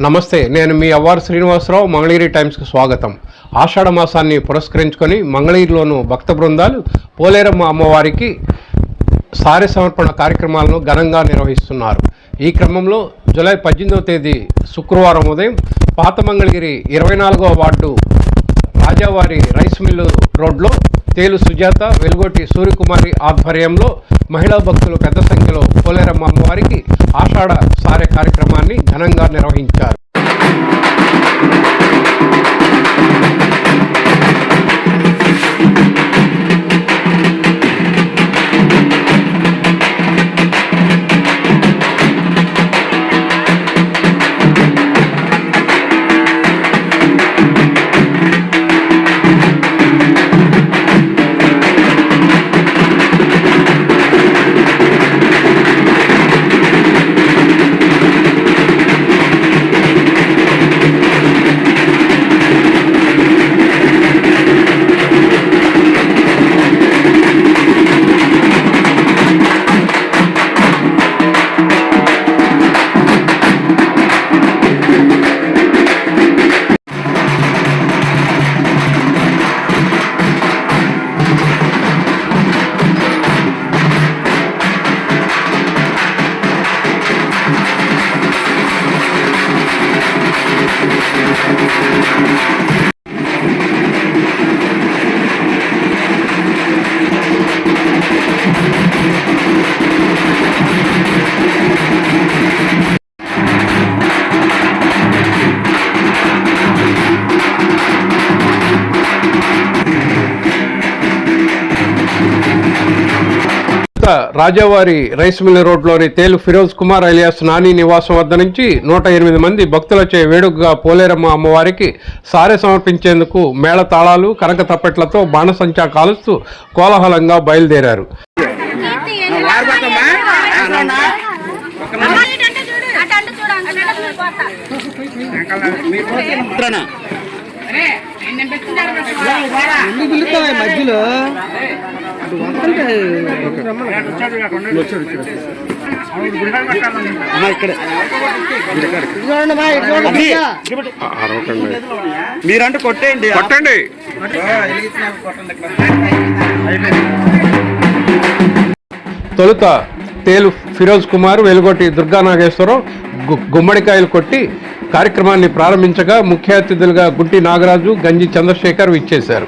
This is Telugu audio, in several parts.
నమస్తే నేను మీ అవ్వారు శ్రీనివాసరావు మంగళగిరి టైమ్స్కి స్వాగతం. ఆషాఢ మాసాన్ని పురస్కరించుకొని మంగళగిరిలోను భక్త బృందాలు పోలేరమ్మ అమ్మవారికి సారి సమర్పణ కార్యక్రమాలను ఘనంగా నిర్వహిస్తున్నారు. ఈ క్రమంలో జూలై పద్దెనిమిదవ తేదీ శుక్రవారం ఉదయం పాత మంగళగిరి ఇరవై నాలుగవ వార్డు రాజావారి రైస్ మిల్లు రోడ్లో తేలు సుజాత వెలుగోటి సూర్యకుమారి ఆధ్వర్యంలో మహిళా భక్తులు పెద్ద సంఖ్యలో పోలేరమ్మ అమ్మవారికి ఆషాఢ సారే కార్యక్రమాన్ని ఘనంగా నిర్వహించారు. రాజావారి రైస్ మిల్ రోడ్లోని తేలు ఫిరోజ్ కుమార్ అలియాస్ నాని నివాసం వద్ద నుంచి నూట ఎనిమిది మంది భక్తులచే వేడుకగా పోలేరమ్మ అమ్మవారికి సారె సమర్పించేందుకు మేళ తాళాలు కనక తప్పెట్లతో బాణసంచా కాలుస్తూ కోలాహలంగా బయలుదేరారు. ఎందుకు పిలుస్తావా మధ్యలో? మీరంటే కొట్టేయండి కొట్టండి తొలుత తేలు ఫిరోజ్ కుమార్ వెలుగొట్టి దుర్గా నాగేశ్వరం గుమ్మడికాయలు కొట్టి కార్యక్రమాన్ని ప్రారంభించగా ముఖ్య అతిథులుగా గుంటి నాగరాజు గంజి చంద్రశేఖర్ విచ్చేశారు.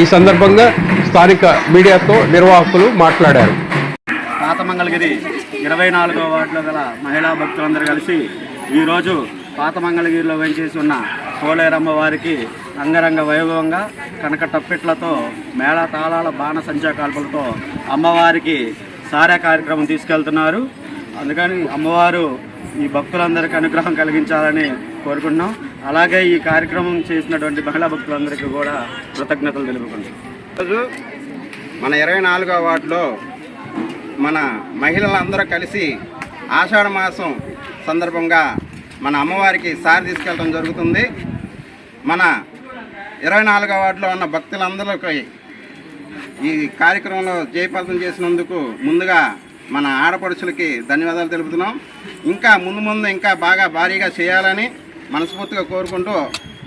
ఈ సందర్భంగా స్థానిక మీడియాతో నిర్వాహకులు మాట్లాడారు. పాతమంగళగిరి ఇరవై నాలుగో వార్డులో గల మహిళా భక్తులందరూ కలిసి ఈరోజు పాతమంగళగిరిలో వెంచేసి ఉన్న కోలేరమ్మ వారికి అంగరంగ వైభవంగా కనక టప్పెట్లతో మేళా తాళాల బాణ సంచా కాల్పులతో అమ్మవారికి సారా కార్యక్రమం తీసుకెళ్తున్నారు. అందుకని అమ్మవారు ఈ భక్తులందరికీ అనుగ్రహం కలిగించాలని కోరుకుంటున్నాం. అలాగే ఈ కార్యక్రమం చేసినటువంటి మహిళా భక్తులందరికీ కూడా కృతజ్ఞతలు తెలుపుకుంటాం ఈరోజు మన ఇరవై నాలుగో వార్డులో మన మహిళలందరూ కలిసి ఆషాఢ మాసం సందర్భంగా మన అమ్మవారికి సారి తీసుకెళ్ళడం జరుగుతుంది. మన ఇరవై నాలుగో వార్డులో ఉన్న భక్తులందరికీ ఈ కార్యక్రమంలో జయప్రదం చేసినందుకు ముందుగా మన ఆడపడుచులకి ధన్యవాదాలు తెలుపుతున్నాం. ఇంకా ముందు ముందు ఇంకా బాగా భారీగా చేయాలని మనస్ఫూర్తిగా కోరుకుంటూ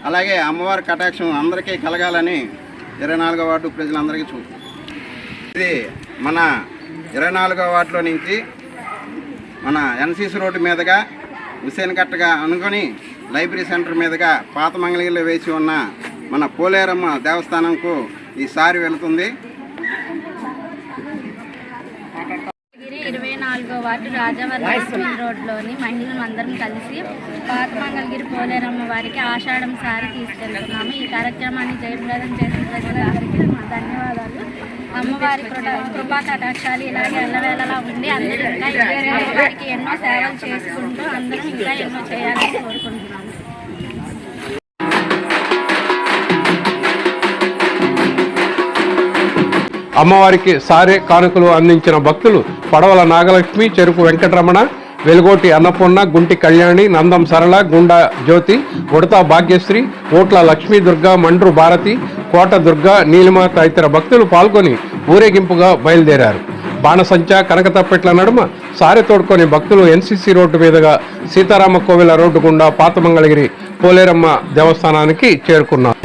అలాగే అమ్మవారి కటాక్షం అందరికీ కలగాలని ఇరవై నాలుగో వార్డు ప్రజలందరికీ చూ ఇది మన ఇరవై నాలుగో వార్డులో నుంచి మన ఎన్సీసీ రోడ్డు మీదుగా హుసేన్ కట్టగా అనుకొని లైబ్రరీ సెంటర్ మీదుగా పాత మంగళగిరిలో వేసి ఉన్న మన పోలేరమ్మ దేవస్థానంకు ఈసారి వెళుతుంది గిరి ఇరవై నాలుగో వార్డు రాజవర్ధన్ రోడ్లోని మహిళలు అందరం కలిసి పాత మంగళగిరి పోలేరమ్మ వారికి ఆషాఢం సారి తీసుకెళ్తున్నాము. ఈ కార్యక్రమాన్ని జయప్రదం చేసిన ప్రజలందరికీ మా ధన్యవాదాలు. అమ్మవారి కృప కటాక్షాలు ఇలాగే ఎల్లవేళలా ఉండి అందరూ ఇంకా అమ్మవారికి ఎన్నో సేవలు చేసుకుంటూ అందరం ఇంకా ఎన్నో చేయాలని కోరుకుంటున్నాము. అమ్మవారికి సారే కానుకలు అందించిన భక్తులు పడవల నాగలక్ష్మి చెరుకు వెంకటరమణ వెలుగోటి అన్నపూర్ణ గుంటి కళ్యాణి నందం సరళ గుండా జ్యోతి ఉడతా భాగ్యశ్రీ ఓట్ల లక్ష్మీ దుర్గా మండ్రు భారతి కోట దుర్గా నీలిమ తదితర భక్తులు పాల్గొని ఊరేగింపుగా బయలుదేరారు. బాణసంచా కనకతప్పెట్ల నడుమ సారె తోడుకొని భక్తులు ఎన్సీసీ రోడ్డు మీదుగా సీతారామ కోవిల రోడ్డు గుండా పాతమంగళగిరి పోలేరమ్మ దేవస్థానానికి చేరుకున్నారు.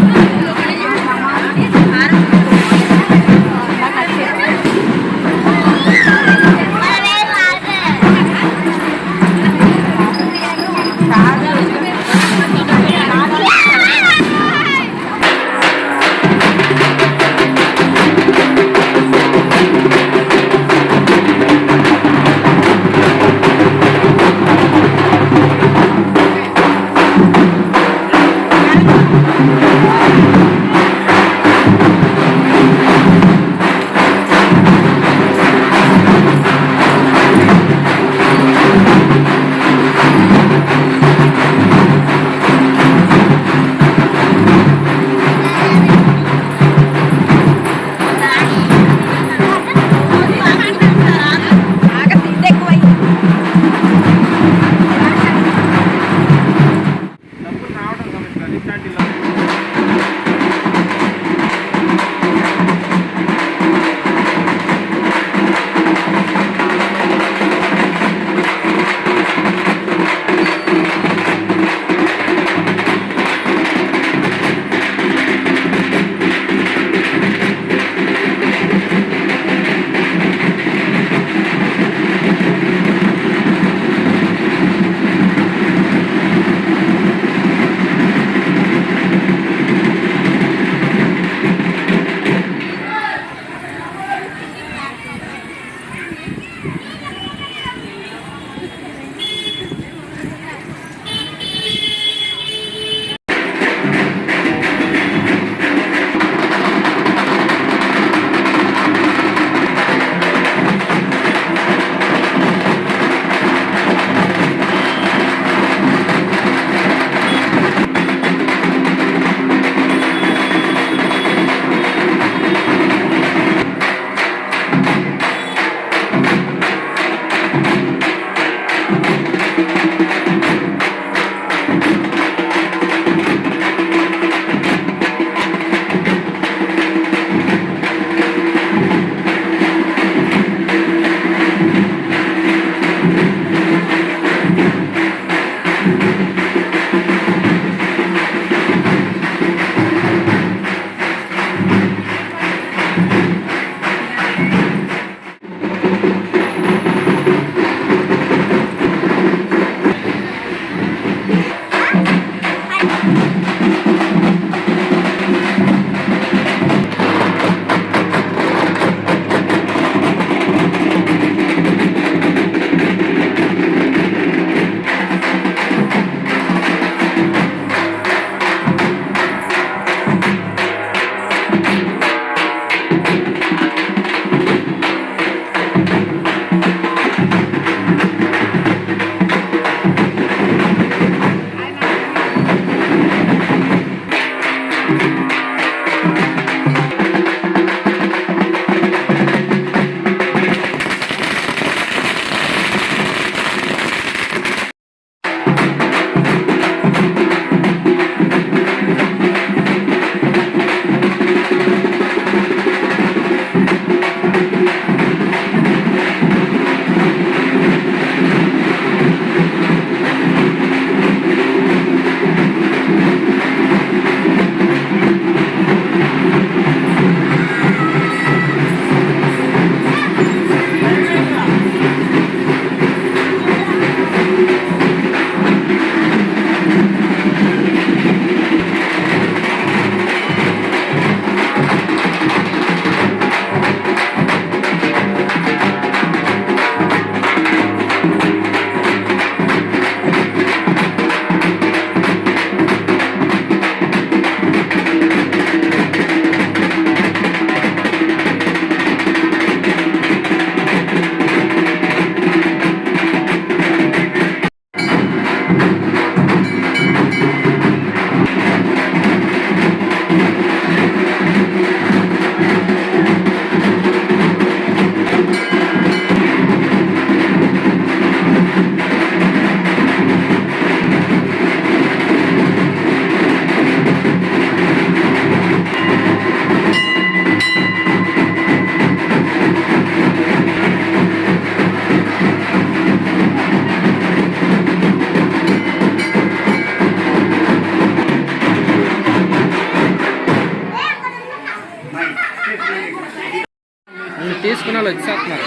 విత్తనాలు వచ్చేస్తున్నారు.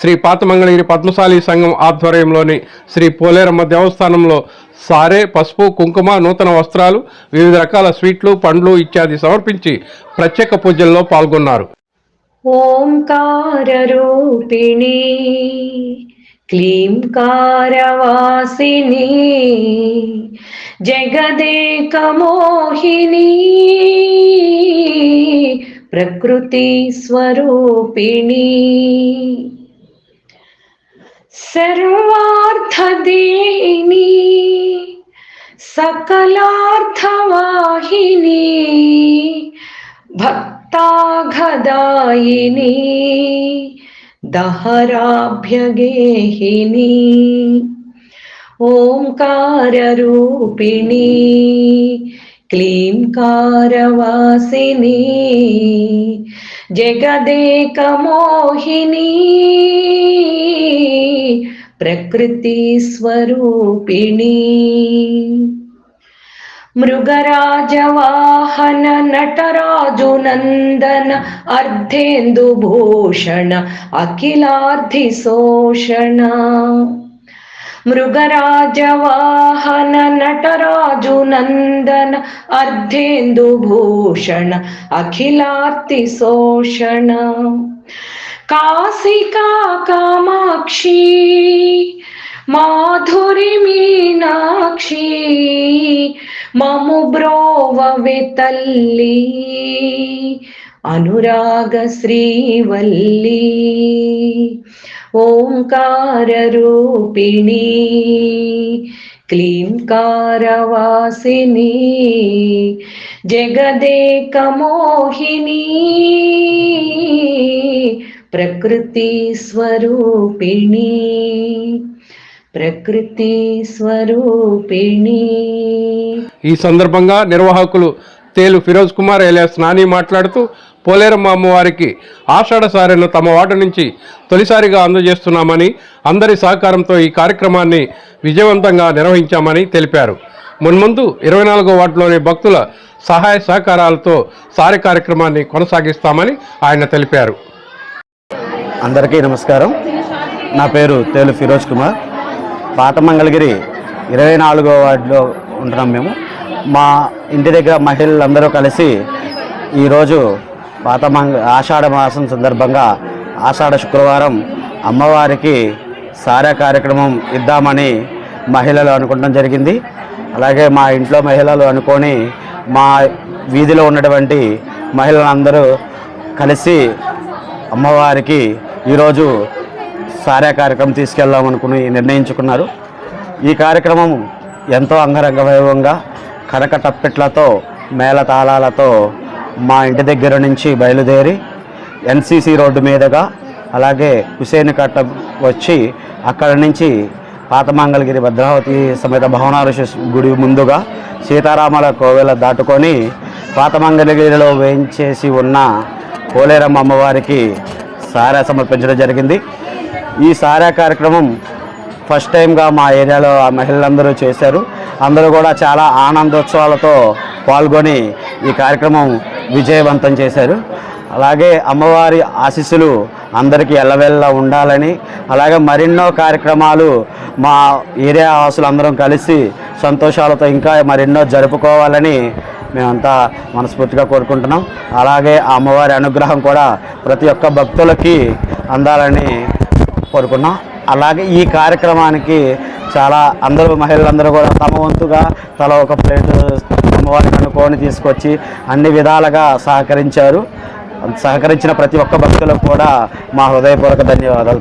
శ్రీ పాతమంగళగిరి పద్మశాలి సంఘం ఆధ్వర్యంలోని శ్రీ పోలేరమ్మ దేవస్థానంలో సారే పసుపు కుంకుమ నూతన వస్త్రాలు వివిధ రకాల స్వీట్లు పండ్లు ఇత్యాది సమర్పించి ప్రత్యేక పూజల్లో పాల్గొన్నారు. జగదేకమోహిని ప్రకృతి స్వరూపిణి సర్వార్థదేహిని సకలార్థవాహిని భక్తాఘదాయిని దహరాభ్యగేహిని ఓంకారరూపిణి క్లీంకారవాసిని జగదేకమోహిని ప్రకృతి मृगराजवाहन नटराजुनंदन अर्धेन्दुभूषण अखिलार्धि शोषण मृगराजवाहन नटराजुनंदन अर्धेन्दुभूषण अखिलार्ति शोषण कासिका कामाक्षी माधुरी मीनाक्षी మము బ్రోవవే తల్లి. అనురాగ శ్రీవల్లి. ఓంకార ఓంకారరూపిణి క్లీంకారవాసిని జగదేకమోహిని ప్రకృతి స్వరూపిణి. ప్రకృతి స్వరూపిణి. ఈ సందర్భంగా నిర్వాహకులు తేలు ఫిరోజ్ కుమార్ ఎలియాస్ నాని మాట్లాడుతూ పోలేరమ్మ అమ్మవారికి ఆషాఢ సారెను తమ వాట నుంచి తొలిసారిగా అందజేస్తున్నామని అందరి సహకారంతో ఈ కార్యక్రమాన్ని విజయవంతంగా నిర్వహించామని తెలిపారు. మున్ముందు ఇరవై నాలుగో వార్డులోని భక్తుల సహాయ సహకారాలతో సారె కార్యక్రమాన్ని కొనసాగిస్తామని ఆయన తెలిపారు. అందరికీ నమస్కారం. నా పేరు తేలు ఫిరోజ్ కుమార్. పాత మంగళగిరి ఇరవై నాలుగో వార్డులో ఉంటున్నాం మేము. మా ఇంటి దగ్గర మహిళలందరూ కలిసి ఈరోజు పాత మంగ ఆషాఢ మాసం సందర్భంగా ఆషాఢ శుక్రవారం అమ్మవారికి సారా కార్యక్రమం ఇద్దామని మహిళలు అనుకోవడం జరిగింది. అలాగే మా ఇంట్లో మహిళలు అనుకొని మా వీధిలో ఉన్నటువంటి మహిళలందరూ కలిసి అమ్మవారికి ఈరోజు సారా కార్యక్రమం తీసుకెళ్దాం అనుకుని నిర్ణయించుకున్నారు. ఈ కార్యక్రమం ఎంతో అంగరంగ వైభవంగా కనక టప్పెట్లతో మేళతాళాలతో మా ఇంటి దగ్గర నుంచి బయలుదేరి ఎన్సీసీ రోడ్డు మీదుగా అలాగే హుసేన్ కట్ట వచ్చి అక్కడ నుంచి పాతమంగళగిరి భద్రావతి సమేత భవనారుష గుడి ముందుగా సీతారామల కోవెల దాటుకొని పాతమంగళగిరిలో వేయించేసి ఉన్న కోలేరమ్మ అమ్మవారికి సారా సమర్పించడం జరిగింది. ఈ సారా కార్యక్రమం ఫస్ట్ టైంగా మా ఏరియాలో ఆ మహిళలందరూ చేశారు. అందరూ కూడా చాలా ఆనందోత్సవాలతో పాల్గొని ఈ కార్యక్రమం విజయవంతం చేశారు. అలాగే అమ్మవారి ఆశీస్సులు అందరికీ ఎల్లవెల్ల ఉండాలని అలాగే మరెన్నో కార్యక్రమాలు మా ఏరియా వాసులు అందరం కలిసి సంతోషాలతో ఇంకా మరెన్నో జరుపుకోవాలని మేమంతా మనస్ఫూర్తిగా కోరుకుంటున్నాం. అలాగే ఆ అమ్మవారి అనుగ్రహం కూడా ప్రతి ఒక్క భక్తులకి అందాలని కోరుకున్నాం. అలాగే ఈ కార్యక్రమానికి చాలా అందరూ మహిళలందరూ కూడా తమ వంతుగా తల ఒక ప్లేట్ అమ్మవారిని అనుకోని తీసుకొచ్చి అన్ని విధాలుగా సహకరించారు. సహకరించిన ప్రతి ఒక్క భక్తులకు కూడా మా హృదయపూర్వక ధన్యవాదాలు